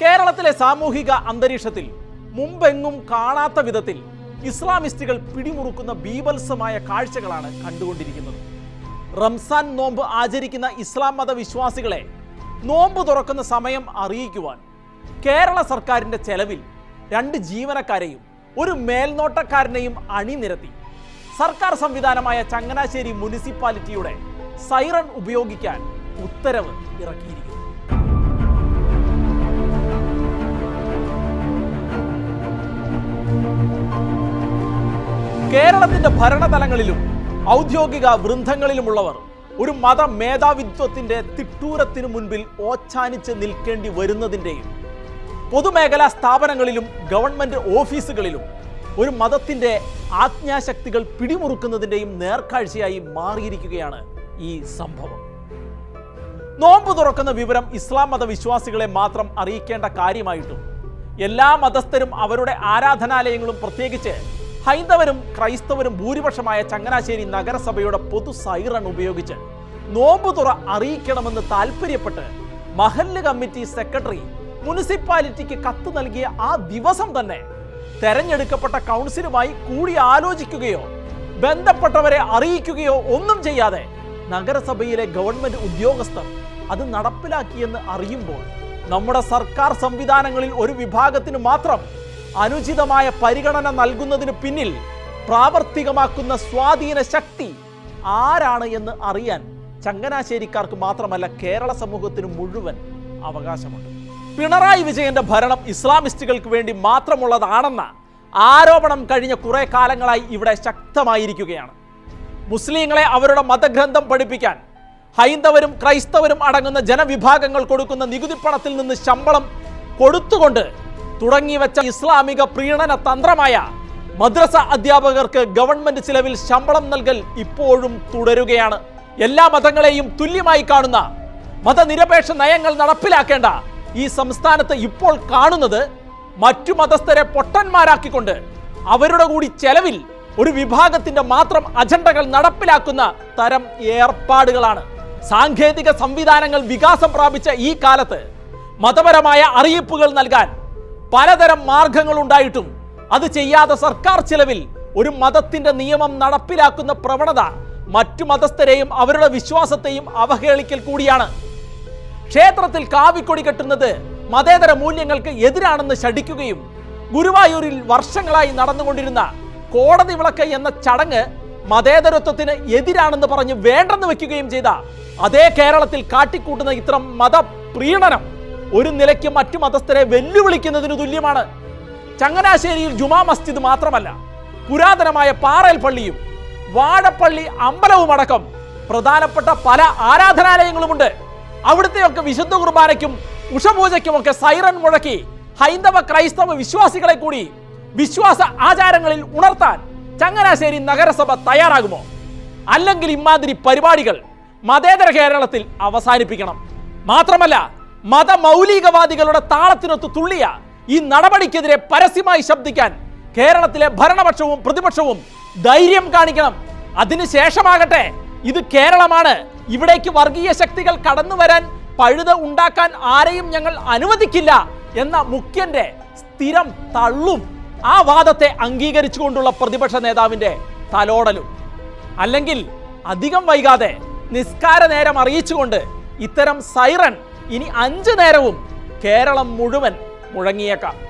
കേരളത്തിലെ സാമൂഹിക അന്തരീക്ഷത്തിൽ മുമ്പെങ്ങും കാണാത്ത വിധത്തിൽ ഇസ്ലാമിസ്റ്റുകൾ പിടിമുറുക്കുന്ന ബീഭത്സമായ കാഴ്ചകളാണ് കണ്ടുകൊണ്ടിരിക്കുന്നത്. റംസാൻ നോമ്പ് ആചരിക്കുന്ന ഇസ്ലാം മത വിശ്വാസികളെ നോമ്പ് തുറക്കുന്ന സമയം അറിയിക്കുവാൻ കേരള സർക്കാരിന്റെ ചെലവിൽ രണ്ട് ജീവനക്കാരെയും ഒരു മേൽനോട്ടക്കാരനെയും അണിനിരത്തി. സർക്കാർ സംവിധാനമായ ചങ്ങനാശ്ശേരി മുനിസിപ്പാലിറ്റിയുടെ സൈറൺ ഉപയോഗിക്കാൻ ഉത്തരവ് ഇറക്കിയിരിക്കുന്നു. കേരളത്തിന്റെ ഭരണതലങ്ങളിലും ഔദ്യോഗിക വൃന്ദങ്ങളിലുമുള്ളവർ ഒരു മത മേധാവിത്വത്തിന്റെ തിട്ടൂരത്തിനു മുൻപിൽ ഓച്ചാനിച്ച് നിൽക്കേണ്ടി വരുന്നതിന്റെയും പൊതുമേഖലാ സ്ഥാപനങ്ങളിലും ഗവൺമെന്റ് ഓഫീസുകളിലും ഒരു മതത്തിന്റെ ആജ്ഞാശക്തികൾ പിടിമുറുക്കുന്നതിന്റെയും നേർക്കാഴ്ചയായി മാറിയിരിക്കുകയാണ് ഈ സംഭവം. നോമ്പ് തുറക്കുന്ന വിവരം ഇസ്ലാം മത വിശ്വാസികളെ മാത്രം അറിയിക്കേണ്ട കാര്യമായിട്ടും എല്ലാ മതസ്ഥരും അവരുടെ ആരാധനാലയങ്ങളും പ്രത്യേകിച്ച് ഹൈന്ദവരും ക്രൈസ്തവരും ഭൂരിപക്ഷമായ ചങ്ങനാശ്ശേരി നഗരസഭയുടെ പൊതു സൈറൺ ഉപയോഗിച്ച് നോമ്പ് തുറ അറിയിക്കണമെന്ന് താല്പര്യപ്പെട്ട് മഹല്ല് കമ്മിറ്റി സെക്രട്ടറി മുനിസിപ്പാലിറ്റിക്ക് കത്ത് നൽകിയ ആ ദിവസം തന്നെ തെരഞ്ഞെടുക്കപ്പെട്ട കൗൺസിലുമായി കൂടി ആലോചിക്കുകയോ ബന്ധപ്പെട്ടവരെ അറിയിക്കുകയോ ഒന്നും ചെയ്യാതെ നഗരസഭയിലെ ഗവൺമെന്റ് ഉദ്യോഗസ്ഥർ അത് നടപ്പിലാക്കിയെന്ന് അറിയുമ്പോൾ നമ്മുടെ സർക്കാർ സംവിധാനങ്ങളിൽ ഒരു വിഭാഗത്തിന് മാത്രം അനുചിതമായ പരിഗണന നൽകുന്നതിന് പിന്നിൽ പ്രാവർത്തികമാക്കുന്ന സ്വാധീന ശക്തി ആരാണ് എന്ന് അറിയാൻ ചങ്ങനാശ്ശേരിക്കാർക്ക് മാത്രമല്ല കേരള സമൂഹത്തിന് മുഴുവൻ അവകാശമുണ്ട്. പിണറായി വിജയന്റെ ഭരണം ഇസ്ലാമിസ്റ്റുകൾക്ക് വേണ്ടി മാത്രമുള്ളതാണെന്ന ആരോപണം കഴിഞ്ഞ കുറെ കാലങ്ങളായി ഇവിടെ ശക്തമായിരിക്കുകയാണ്. മുസ്ലിങ്ങളെ അവരുടെ മതഗ്രന്ഥം പഠിപ്പിക്കാൻ ഹൈന്ദവരും ക്രൈസ്തവരും അടങ്ങുന്ന ജനവിഭാഗങ്ങൾ കൊടുക്കുന്ന നികുതി പണത്തിൽ നിന്ന് ശമ്പളം കൊടുത്തുകൊണ്ട് തുടങ്ങിവെച്ച ഇസ്ലാമിക പ്രീണന തന്ത്രമായ മദ്രസ അധ്യാപകർക്ക് ഗവൺമെന്റ് ചിലവിൽ ശമ്പളം നൽകൽ ഇപ്പോഴും തുടരുകയാണ്. എല്ലാ മതങ്ങളെയും തുല്യമായി കാണുന്ന മതനിരപേക്ഷ നയങ്ങൾ നടപ്പിലാക്കേണ്ട ഈ സംസ്ഥാനത്ത് ഇപ്പോൾ കാണുന്നത് മറ്റു മതസ്ഥരെ പൊട്ടന്മാരാക്കിക്കൊണ്ട് അവരുടെ കൂടി ചെലവിൽ ഒരു വിഭാഗത്തിന്റെ മാത്രം അജണ്ടകൾ നടപ്പിലാക്കുന്ന തരം ഏർപ്പാടുകളാണ്. സാങ്കേതിക സംവിധാനങ്ങൾ വികാസം പ്രാപിച്ച ഈ കാലത്ത് മതപരമായ അറിയിപ്പുകൾ നൽകാൻ പലതരം മാർഗങ്ങൾ ഉണ്ടായിട്ടും അത് ചെയ്യാതെ സർക്കാർ ചിലവിൽ ഒരു മതത്തിന്റെ നിയമം നടപ്പിലാക്കുന്ന പ്രവണത മറ്റു മതസ്ഥരെയും അവരുടെ വിശ്വാസത്തെയും അവഹേളിക്കൽ കൂടിയാണ്. ക്ഷേത്രത്തിൽ കാവിക്കൊടി കെട്ടുന്നത് മതേതര മൂല്യങ്ങൾക്ക് എതിരാണെന്ന് ശഠിക്കുകയും ഗുരുവായൂരിൽ വർഷങ്ങളായി നടന്നുകൊണ്ടിരുന്ന കോടതി വിളക്ക് എന്ന ചടങ്ങ് മതേതരത്വത്തിന് എതിരാണെന്ന് പറഞ്ഞ് വേണ്ടെന്ന് വെക്കുകയും ചെയ്ത അതേ കേരളത്തിൽ കാട്ടിക്കൂട്ടുന്ന ഇത്തരം മതപ്രീണനം ഒരു നിലയ്ക്ക് മറ്റു മതസ്ഥരെ വെല്ലുവിളിക്കുന്നതിന് തുല്യമാണ്. ചങ്ങനാശ്ശേരിയിൽ ജുമാ മസ്ജിദ് മാത്രമല്ല പുരാതനമായ പാറയൽ പള്ളിയും വാഴപ്പള്ളി അമ്പലവും അടക്കം പ്രധാനപ്പെട്ട പല ആരാധനാലയങ്ങളുമുണ്ട്. അവിടുത്തെയൊക്കെ വിശുദ്ധ കുർബാനയ്ക്കും ഉഷപൂജയ്ക്കുമൊക്കെ സൈറൻ മുഴക്കി ഹൈന്ദവ ക്രൈസ്തവ വിശ്വാസികളെ കൂടി വിശ്വാസ ആചാരങ്ങളിൽ ഉണർത്താൻ ചങ്ങനാശ്ശേരി നഗരസഭ തയ്യാറാകുമോ? അല്ലെങ്കിൽ ഇമാതിരി പരിപാടികൾ മതേതര കേരളത്തിൽ അവസാനിപ്പിക്കണം. മാത്രമല്ല മതമൗലികവാദികളുടെ താളത്തിനൊത്ത് തുള്ളിയ ഈ നടപടിക്കെതിരെ പരസ്യമായി ശബ്ദിക്കാൻ കേരളത്തിലെ ഭരണപക്ഷവും പ്രതിപക്ഷവും ധൈര്യം കാണിക്കണം. അതിനുശേഷമാകട്ടെ ഇത് കേരളമാണ്. ഇവിടേക്ക് വർഗീയ ശക്തികൾ കടന്നു വരാൻ പഴുത ഉണ്ടാക്കാൻ ആരെയും ഞങ്ങൾ അനുവദിക്കില്ല എന്ന മുഖ്യന്റെ സ്ഥിരം തള്ളും. ആ വാദത്തെ അംഗീകരിച്ചുകൊണ്ടുള്ള പ്രതിപക്ഷ നേതാവിന്റെ തലോടലും. അല്ലെങ്കിൽ അധികം വൈകാതെ നിസ്കാര നേരം അറിയിച്ചുകൊണ്ട് ഇത്തരം സൈറൺ ഇനി അഞ്ചു നേരവും കേരളം മുഴുവൻ മുഴങ്ങിയേക്കാം.